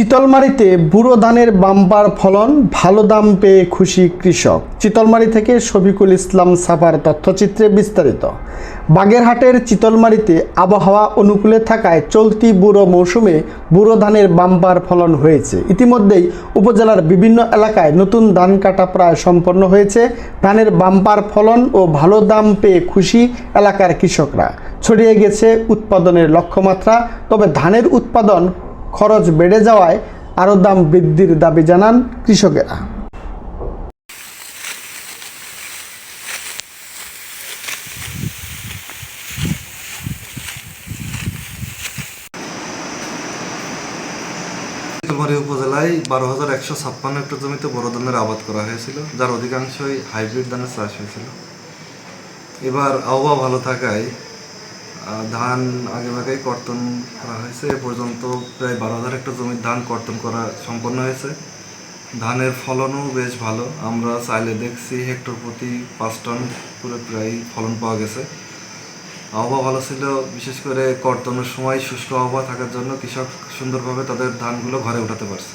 চিতলমারিতে বুড়ো ধানের বাম্পার ফলন, ভালো দাম পেয়ে খুশি কৃষক। চিতলমারি থেকে শফিকুল ইসলাম সাফার তথ্যচিত্রে বিস্তারিত। বাগেরহাটের চিতলমারিতে আবহাওয়া অনুকূলে থাকায় চলতি বুড়ো মৌসুমে বুড়ো ধানের বাম্পার ফলন হয়েছে। ইতিমধ্যেই উপজেলার বিভিন্ন এলাকায় নতুন ধান কাটা প্রায় সম্পন্ন হয়েছে। ধানের বাম্পার ফলন ও ভালো দাম পেয়ে খুশি এলাকার কৃষকরা। ছড়িয়ে গেছে উৎপাদনের লক্ষ্যমাত্রা, তবে ধানের উৎপাদন খরচ বেড়ে যাওয়ায় আরও দাম বৃদ্ধির দাবি জানান কৃষকেরা। উপজেলায় বারো হাজার একশো ছাপ্পান্ন হেক্টর জমিতে বড় ধানের আবাদ করা হয়েছিল, যার অধিকাংশই হাইব্রিড ধানের চাষ হয়েছিল। এবার আবহাওয়া ভালো থাকায় ধান আগে ভাগেই কর্তন করা হয়েছে। এ পর্যন্ত প্রায় বারো হাজার একটা জমির ধান কর্তন করা সম্পন্ন হয়েছে। ধানের ফলনও বেশ ভালো। আমরা চাইলে দেখছি হেক্টর প্রতি পাঁচ টন করে প্রায় ফলন পাওয়া গেছে। আবহাওয়া ভালো ছিল, বিশেষ করে কর্তনের সময় শুষ্ক আবহাওয়া থাকার জন্য কৃষক সুন্দরভাবে তাদের ধানগুলো ঘরে উঠাতে পারছে।